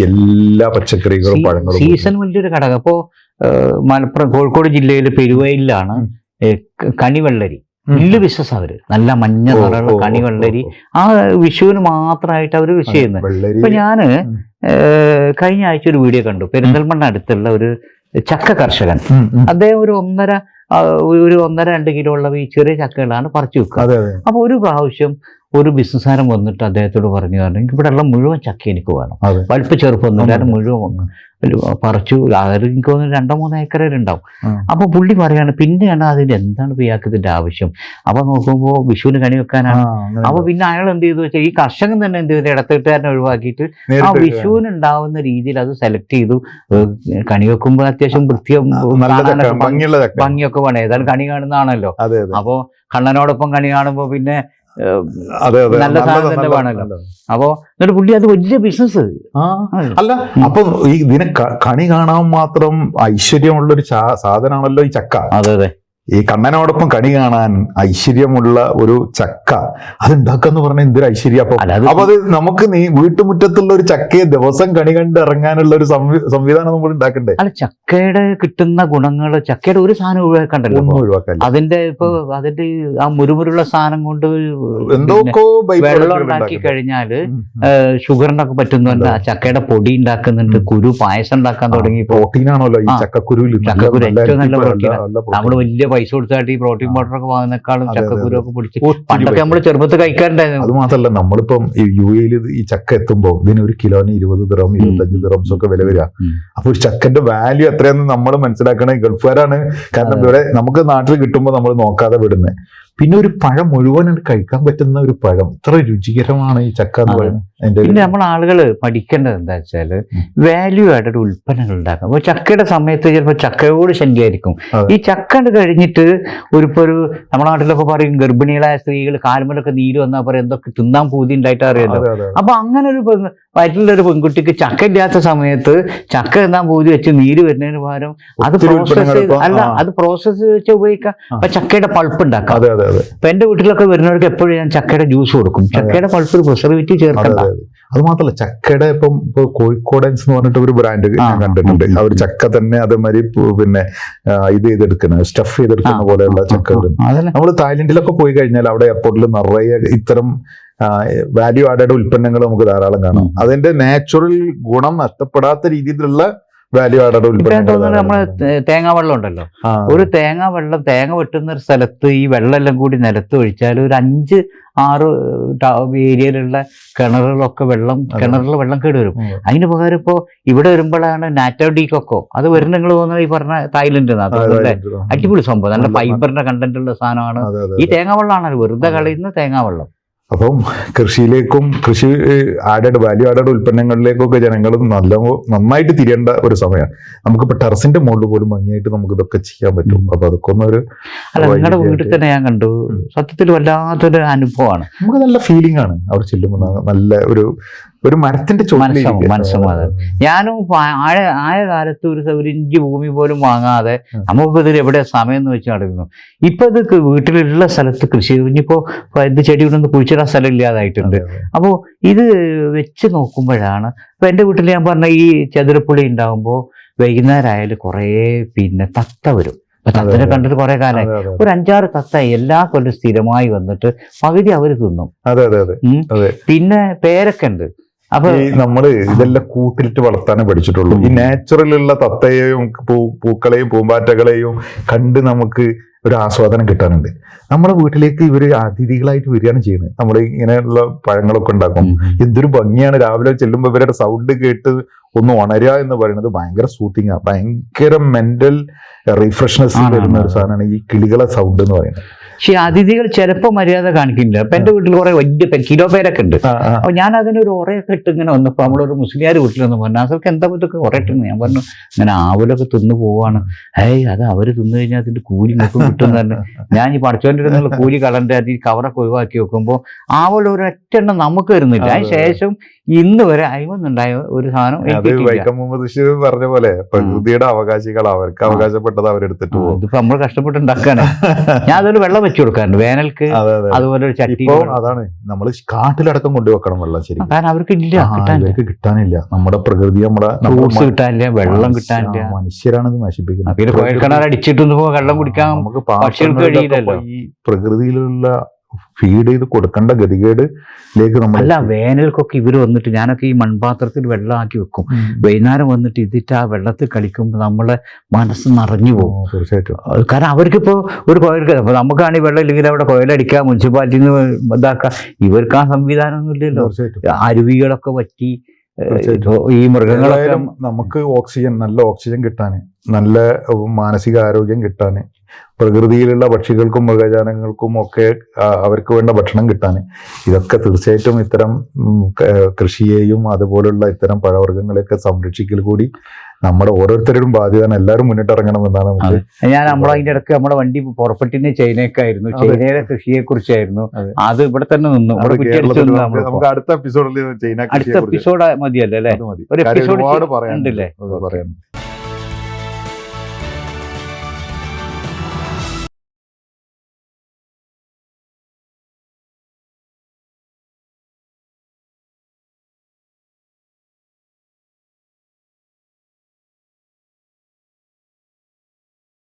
എല്ലാ പച്ചക്കറികളും പഴങ്ങളും സീസൺ വലിയൊരു ഘടകം. അപ്പോ ഏഹ്, മലപ്പുറം കോഴിക്കോട് ജില്ലയിലെ പെരുവയിലാണ് കണിവെള്ളരി. ഇല്ല ബിസിനസ് അവർ. നല്ല മഞ്ഞ നിറമുള്ള കണിവെള്ളരി. ആ വിഷുവിന് മാത്രമായിട്ട് അവർ കൃഷി ചെയ്യുന്നത്. ഇപ്പൊ ഞാൻ. കഴിഞ്ഞ ആഴ്ച ഒരു വീഡിയോ കണ്ടു. പെരിന്തൽമണ്ണ അടുത്തുള്ള ഒരു ചക്ക കർഷകൻ. അദ്ദേഹം ഒരു ഒന്നര ഒരു ഒന്നര രണ്ട് കിലോ ഉള്ള ഈ ചെറിയ ചക്കകളാണ് പറിച്ചു വെക്കുക. അതെ അതെ. അപ്പൊ ഒരു പ്രാവശ്യം ഒരു ബിസിനസ്സുകാരൻ വന്നിട്ട് അദ്ദേഹത്തോട് പറഞ്ഞു കാരണം എനിക്ക് ഇവിടെ ഉള്ള മുഴുവൻ ചക്ക എനിക്ക് വേണം. വലിപ്പ ചെറുപ്പമൊന്നും ഇല്ലാതെ മുഴുവൻ വന്ന് പറിച്ചു. എനിക്ക് തോന്നുന്നു രണ്ടോ മൂന്നോ ഏക്കറിലുണ്ടാവും. അപ്പോൾ അപ്പൊ പുള്ളി പറയാണ് പിന്നെയാണ് അതിന് എന്താണ് ഇയാൾക്ക് ഇതിന്റെ ആവശ്യം? അപ്പോൾ നോക്കുമ്പോൾ വിഷുവിന് കണി വെക്കാനാണ്. അപ്പോൾ അപ്പൊ പിന്നെ അയാൾ എന്ത് ചെയ്തു വെച്ചാൽ ഈ കർഷകൻ തന്നെ എന്ത് ചെയ്തു ഇടത്തിട്ടുകാരനെ ഒഴിവാക്കിയിട്ട് ആ വിഷുവിനുണ്ടാവുന്ന വിഷുവിന് ഉണ്ടാവുന്ന രീതിയിൽ അത് സെലക്ട് ചെയ്തു. കണി വെക്കുമ്പോൾ അത്യാവശ്യം വൃത്തിയും നല്ല ഭംഗിയൊക്കെ വേണം ഏതായാലും കണി കാണുന്നതാണല്ലോ. അപ്പോ കണ്ണനോടൊപ്പം കണി കാണുമ്പോ പിന്നെ നല്ല സാധനം തന്നെ വേണമല്ലോ. അപ്പോ എന്നിട്ട് പുള്ളി അത് വലിയ ബിസിനസ് അല്ല അപ്പൊ ഈ ഇതിനെ കണി കാണാൻ മാത്രം ഐശ്വര്യമുള്ള ഒരു സാധനമാണല്ലോ ഈ ചക്ക. അതെ അതെ. ഈ കണ്ണനോടൊപ്പം കണി കാണാൻ ഐശ്വര്യമുള്ള ഒരു ചക്ക അത് ഉണ്ടാക്കാന്ന് പറഞ്ഞാൽ എന്തൊരു ഐശ്വര്യ അപ്പൊ അപ്പൊ അത് നമുക്ക് നീ വീട്ടുമുറ്റത്തുള്ള ഒരു ചക്കയെ ദിവസം കണി കണ്ട് ഇറങ്ങാനുള്ള ഒരു സംവി- സംവിധാനം നമ്മൾ ഉണ്ടാക്കണ്ടേ അല്ല ചക്കയുടെ കിട്ടുന്ന ഗുണങ്ങൾ ചക്കയുടെ ഒരു സാധനം ഒഴിവാക്കണ്ടല്ലോ അതിന്റെ ഇപ്പൊ അതിന്റെ ആ മുരുമുരുള്ള സാധനം കൊണ്ട് എന്തോക്കോ വെള്ളം ഉണ്ടാക്കി. കഴിഞ്ഞാൽ. ഷുഗറിനൊക്കെ പറ്റുന്നുണ്ട് ആ ചക്കയുടെ പൊടി ഉണ്ടാക്കുന്നുണ്ട് കുരു പായസം ഉണ്ടാക്കാൻ തുടങ്ങി ആണല്ലോ ഈ. ചക്കക്കുരുവിൽ നല്ല- ചക്കക്കുരു ഏറ്റവും നല്ല പ്രോട്ടീൻ. നമ്മൾ വലിയ പൈസ കൊടുത്തായിട്ട് ഈ പ്രോട്ടീൻ. പൗഡർ ഒക്കെ വാങ്ങുന്നേക്കാളും ചക്കക്കുരു ഒക്കെ പിടിച്ച്. പണ്ടൊക്കെ നമ്മൾ ചെറുപ്പത്തിൽ കഴിക്കാറുണ്ടായിരുന്നു. അത് മാത്രല്ല നമ്മളിപ്പം ഈ യു എയിൽ ഈ ചക്ക എത്തുമ്പോൾ ഇതിന് ഒരു കിലോന് ഇരുപത് ദിറം ഇരുപത്തഞ്ച് ദിറംസ് ഒക്കെ വില വരിക. അപ്പൊ ഒരു ചക്കന്റെ വാല്യൂ എത്രയെന്ന് നമ്മൾ മനസ്സിലാക്കണേ ഗൾഫുകാരാണ്. കാരണം. ഇവിടെ നമുക്ക് നാട്ടിൽ കിട്ടുമ്പോൾ നമ്മൾ നോക്കാതെ വിടുന്നത് പിന്നെ ഒരു പഴം മുഴുവൻ കഴിക്കാൻ പറ്റുന്ന ഒരു പഴം. ഇത്ര രുചികരമാണ് ഈ ചക്ക എന്ന്. പറയുന്നത്. പിന്നെ നമ്മൾ ആളുകൾ പഠിക്കേണ്ടത് എന്താ വെച്ചാൽ വാല്യൂ ആയിട്ടൊരു ഉൽപ്പന്നങ്ങൾ ഉണ്ടാക്കാം അപ്പൊ ചക്കയുടെ സമയത്ത് ചിലപ്പോൾ ചക്കയോട് ശല്യമായിരിക്കും. ഈ ചക്ക കഴിഞ്ഞിട്ട് ഒരു ഇപ്പൊ ഒരു നമ്മുടെ നാട്ടിലൊക്കെ പറയും ഗർഭിണികളായ സ്ത്രീകൾ കാൽമലൊക്കെ നീര് വന്നാൽ പറയും എന്തൊക്കെ തിന്നാൻ പൂതി ഉണ്ടായിട്ട് അറിയാലോ. അപ്പൊ അങ്ങനെ ഒരു ഒരു പെൺകുട്ടിക്ക് ചക്ക ഇല്ലാത്ത സമയത്ത് ചക്ക തിന്നാൻ പൂതി വെച്ച് നീര് വരുന്നതിന് പകരം അത് പ്രോസസ്സ് പ്രോസസ് അല്ല അത് പ്രോസസ്സ് വെച്ച് ഉപയോഗിക്കാം. അപ്പൊ ചക്കയുടെ പൾപ്പ് ഉണ്ടാക്കാം. അതെ അപ്പൊ എന്റെ വീട്ടിലൊക്കെ വരുന്നവർക്ക് എപ്പോഴും ഞാൻ ചക്കയുടെ ജ്യൂസ് കൊടുക്കും. ചക്കയുടെ പൾപ്പ് പ്രിസർവേറ്റീവ് ചേർക്കണ്ട. അതെ മാത്രല്ല ചക്കയുടെ ഇപ്പം കോഴിക്കോടൻസ് എന്ന് പറഞ്ഞിട്ട് ഒരു ബ്രാൻഡ് ഞാൻ കണ്ടിട്ടുണ്ട്. അവർ ചക്ക തന്നെ അതേമാതിരി പിന്നെ ഇത് ചെയ്തെടുക്കുന്ന സ്റ്റഫ് ചെയ്തെടുക്കുന്ന പോലെയുള്ള ചക്കകൾ അതന്നെ. നമ്മൾ തായ്ലൻഡിലൊക്കെ പോയി കഴിഞ്ഞാൽ അവിടെ എയർപോർട്ടിൽ നിറയെ ഇത്തരം വാല്യൂ ആഡഡ് ഉൽപ്പന്നങ്ങൾ നമുക്ക് ധാരാളം കാണാം. അതിന്റെ നാച്ചുറൽ ഗുണം നഷ്ടപ്പെടാത്ത രീതിയിലുള്ള വാല്യൂ ആഡഡ് ഉൽപ്പന്നങ്ങൾ നമ്മൾ ധാരാളം തേങ്ങാ വെള്ളം ഉണ്ടല്ലോ. ഒരു തേങ്ങാ വെള്ളം തേങ്ങ വെട്ടുന്ന ഒരു സ്ഥലത്ത് ഈ വെള്ളം എല്ലാം കൂടി നിലത്ത് ഒഴിച്ചാൽ ഒരു അഞ്ച് ആറ് ഏരിയയിലുള്ള കിണറുകളൊക്കെ വെള്ളം. കിണറിലെ വെള്ളം കേട് വരും. അതിന് പകരം ഇപ്പോ ഇവിടെ വരുമ്പോഴാണ് നാറ്റോ ഡി കൊക്കോ അത് വരുന്ന നിങ്ങൾ തോന്നുന്നത് ഈ പറഞ്ഞ തായ്ലൻഡ് അടിപൊളി സംഭവം. നല്ല ഫൈബറിന്റെ കണ്ടന്റ് ഉള്ള സാധനമാണ്. ഈ തേങ്ങാ വെള്ളമാണ് വെറുതെ. കളയുന്ന തേങ്ങാ വെള്ളം. അപ്പം കൃഷിയിലേക്കും കൃഷി ആഡഡ് വാല്യൂ ആഡഡ് ഉൽപ്പന്നങ്ങളിലേക്കൊക്കെ ജനങ്ങൾ നല്ല നന്നായിട്ട് തിരിയേണ്ട ഒരു സമയമാണ് നമുക്കിപ്പോ ടെറസിന്റെ മുകളിൽ പോലും ഭംഗിയായിട്ട് നമുക്ക് ഇതൊക്കെ ചെയ്യാൻ പറ്റും. അപ്പൊ അതൊക്കെ ഒന്നൊരു നിങ്ങളുടെ വീട്ടിൽ തന്നെ ഞാൻ കണ്ടു. സത്യത്തിൽ വല്ലാത്തൊരു അനുഭവമാണ്. നമുക്ക് നല്ല ഫീലിംഗ് ആണ്. അവർ ചെല്ലുമ്പോൾ നല്ല ഒരു ഒരു മരത്തിന്റെ. മനസ്സമാധാനം. ഞാനും ആഴ ആയ കാലത്ത് ഒരു ഒരു ഇഞ്ച് ഭൂമി പോലും വാങ്ങാതെ നമുക്ക് ഇതിൽ എവിടെ സമയം എന്ന് വെച്ച് നടക്കുന്നു. ഇപ്പൊ ഇത് വീട്ടിലുള്ള സ്ഥലത്ത് കൃഷി ഇനിയിപ്പോ ഇത് ചെടി കൊണ്ടൊന്ന് കുഴിച്ചിടാൻ സ്ഥലം ഇല്ലാതായിട്ടുണ്ട്. അപ്പോൾ ഇത് വെച്ച് നോക്കുമ്പോഴാണ് ഇപ്പൊ എന്റെ വീട്ടിൽ ഞാൻ പറഞ്ഞ ഈ ചതുരപ്പുളി ഉണ്ടാകുമ്പോൾ വൈകുന്നേരം ആയാലും കുറേ പിന്നെ തത്ത വരും. തത്തനെ കണ്ടിട്ട് കുറെ കാലമായി ഒരു അഞ്ചാറ് തത്ത എല്ലാ കൊല്ലം സ്ഥിരമായി വന്നിട്ട് പകുതി അവർ തിന്നും. പിന്നെ പേരൊക്കെ ഉണ്ട്. അപ്പൊ ഈ നമ്മൾ ഇതെല്ലാം കൂട്ടിലിട്ട് വളർത്താനേ പഠിച്ചിട്ടുള്ളൂ. ഈ. നാച്ചുറലുള്ള തത്തയെയും പൂ പൂക്കളെയും പൂമ്പാറ്റകളെയും കണ്ട് നമുക്ക് ഒരു ആസ്വാദനം കിട്ടാനുണ്ട്. നമ്മുടെ വീട്ടിലേക്ക് ഇവർ അതിഥികളായിട്ട് വരികയാണ് ചെയ്യുന്നത്. നമ്മൾ ഇങ്ങനെയുള്ള പഴങ്ങളൊക്കെ ഉണ്ടാക്കും. എന്തൊരു ഭംഗിയാണ്. രാവിലെ ചെല്ലുമ്പോൾ ഇവരുടെ സൗണ്ട് കേട്ട് ഒന്ന് ഉണരുക എന്ന് പറയുന്നത് ഭയങ്കര സൂത്തിങ് ആണ് ഭയങ്കര മെന്റൽ റിഫ്രഷ്നെസ് വരുന്ന ഒരു സാധനമാണ് ഈ കിളികളെ സൗണ്ട് എന്ന് പറയുന്നത്. പക്ഷെ അതിഥികൾ ചിലപ്പോൾ മര്യാദ കാണിക്കുന്നില്ല അപ്പൊ എന്റെ വീട്ടിൽ കുറെ വലിയ കിലോ പേരൊക്കെ ഉണ്ട്. അപ്പൊ ഞാൻ അതിനൊരു ഉറയൊക്കെ ഇട്ട് ഇങ്ങനെ വന്നപ്പോ നമ്മളൊരു മുസ്ലിയാർ വീട്ടിൽ വീട്ടിലൊന്ന് പറഞ്ഞു അതൊക്കെ എന്താ ഇതൊക്കെ ഇട്ടു ഞാൻ പറഞ്ഞു ഇങ്ങനെ ആവലൊക്കെ തിന്നു പോവാണ്. ഏയ് അത് അവർ തിന്നു കഴിഞ്ഞാൽ അതിന്റെ കൂലി നോക്കും കിട്ടും തന്നെ ഞാൻ ഈ പഠിച്ചോന്റെ അടുത്തുള്ള കൂലി കളന്റെ അത് ഈ കവറൊക്കെ ഒഴിവാക്കി വെക്കുമ്പോൾ ആവല ഒരൊറ്റെണ്ണം നമുക്ക് വരുന്നില്ല അതിന് ശേഷം ഇന്ന് വരെ അയവന്നുണ്ടായ ഒരു സാധനം അത്. വൈക്കം മുഹമ്മദ് ബഷീർ പറഞ്ഞ പോലെ പ്രകൃതിയുടെ അവകാശികൾ അവർക്ക് അവകാശപ്പെട്ടത് അവരെടുത്തിട്ട് പോകും. ഇതിപ്പോ നമ്മൾ കഷ്ടപ്പെട്ടുണ്ടാക്കാണ്. ഞാൻ അതൊരു വെള്ളം വെച്ചു കൊടുക്കാറുണ്ട്. വേനൽക്ക് അതെ അതെ. അതുപോലെ ഒരു ചട്ടി അതാണ് നമ്മൾ കാട്ടിലടക്കം കൊണ്ടുവെക്കണം വെള്ളം ശരി കാരണം അവർക്ക് ഇല്ല കിട്ടാനില്ല. കിട്ടാനില്ല. നമ്മുടെ പ്രകൃതി നമ്മുടെ ഫ്രൂട്ട്സ് കിട്ടാനില്ല വെള്ളം കിട്ടാനില്ല. മനുഷ്യരാണ് ഇത് നശിപ്പിക്കുന്നത്. പിന്നെ കുഴൽക്കിണർ അടിച്ചിട്ടൊന്നും വെള്ളം കുടിക്കാൻ നമുക്ക് പക്ഷികൾക്ക് കഴിയില്ലല്ലോ. ഈ പ്രകൃതിയിലുള്ള ഫീഡ് ചെയ്ത് കൊടുക്കേണ്ട ഗതികേടിലേക്ക് നമ്മൾ അല്ല വേനൽക്കൊക്കെ ഇവർ വന്നിട്ട് ഞാനൊക്കെ ഈ മൺപാത്രത്തിൽ വെള്ളമാക്കി വെക്കും. വൈകുന്നേരം വന്നിട്ട് ഇതിട്ട് ആ വെള്ളത്തിൽ കളിക്കുമ്പോൾ നമ്മളെ മനസ്സ് നിറഞ്ഞു പോകും. തീർച്ചയായിട്ടും. കാരണം അവർക്കിപ്പോ ഒരു കുഴൽ നമുക്കാണ് ഈ വെള്ളം ഇല്ലെങ്കിൽ അവിടെ കുഴലടിക്കാം മുനിസിപ്പാലിറ്റിന്ന് ഇതാക്കാം. ഇവർക്ക് ആ സംവിധാനമൊന്നും ഇല്ലല്ലോ. അരുവികളൊക്കെ പറ്റി ഈ മൃഗങ്ങളായാലും നമുക്ക് ഓക്സിജൻ നല്ല ഓക്സിജൻ കിട്ടാന് നല്ല മാനസിക ആരോഗ്യം കിട്ടാന് പ്രകൃതിയിലുള്ള പക്ഷികൾക്കും മൃഗജാലങ്ങൾക്കും ഒക്കെ അവർക്ക് വേണ്ട ഭക്ഷണം കിട്ടാൻ. ഇതൊക്കെ തീർച്ചയായിട്ടും ഇത്തരം കൃഷിയെയും അതുപോലുള്ള ഇത്തരം പഴവർഗങ്ങളെയൊക്കെ സംരക്ഷിക്കൽ കൂടി നമ്മുടെ ഓരോരുത്തരുടെയും ബാധ്യത എല്ലാവരും മുന്നിട്ടിറങ്ങണം എന്നാണ് ഞാൻ നമ്മളതിന്റെ ഇടയ്ക്ക് നമ്മുടെ വണ്ടി പുറപ്പെട്ടിന് ചൈനക്കായിരുന്നു. ചൈനയുടെ ചൈനയിലെ കൃഷിയെ കുറിച്ചായിരുന്നു അതെ. ഇവിടെ തന്നെ നിന്നു. നമുക്ക് അടുത്ത എപ്പിസോഡിൽ അടുത്ത എപ്പിസോഡ് മതിയല്ലേ ഒരു എപ്പിസോഡ് പറയാനുണ്ടല്ലേ ഒരുപാട്